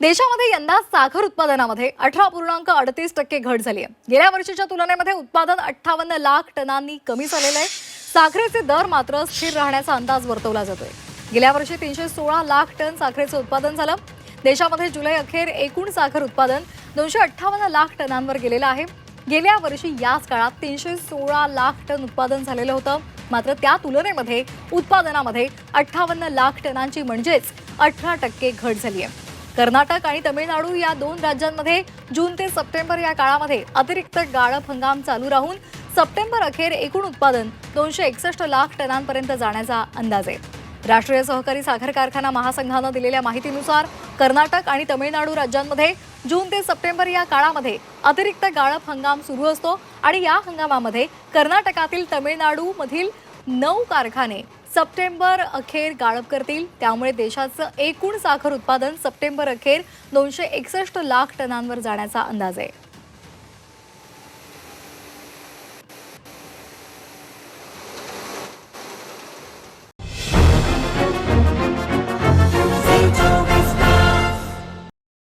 देशामध्ये यंदा साखर उत्पादनामध्ये अठरा पूर्णांक अडतीस टक्के घट झाली आहे. गेल्या वर्षीच्या तुलनेमध्ये उत्पादन अठ्ठावन्न लाख टनांनी कमी झालेलं आहे. साखरेचे दर मात्र स्थिर राहण्याचा अंदाज वर्तवला जातोय. गेल्या वर्षी तीनशे सोळा लाख टन साखरेचं उत्पादन झालं. देशामध्ये जुलै अखेर एकूण साखर उत्पादन दोनशे अठ्ठावन्न लाख टनांवर गेलेलं आहे. गेल्या वर्षी याच काळात तीनशे सोळा लाख टन उत्पादन झालेलं होतं. मात्र त्या तुलनेमध्ये उत्पादनामध्ये अठ्ठावन्न लाख टनांची म्हणजेच अठरा टक्के घट झाली आहे. कर्नाटक आणि तमिळनाडू या दोन राज्यांमध्ये जून ते सप्टेंबर या काळामध्ये अतिरिक्त गाळप हंगाम चालू राहून सप्टेंबर अखेर एकूण उत्पादन दोनशे एकसष्ट लाख टनांपर्यंत जाण्याचा अंदाज आहे. राष्ट्रीय सहकारी साखर कारखाना महासंघानं दिलेल्या माहितीनुसार कर्नाटक आणि तमिळनाडू राज्यांमध्ये जून ते सप्टेंबर या काळामध्ये अतिरिक्त गाळप हंगाम सुरू असतो आणि या हंगामामध्ये कर्नाटकातील तमिळनाडूमधील नऊ कारखाने सप्टेंबर अखेर गाळप करतील. त्यामुळे देशाचं एकूण साखर उत्पादन सप्टेंबर अखेर दोनशे एकसष्ट लाख टनांवर जाण्याचा अंदाज आहे.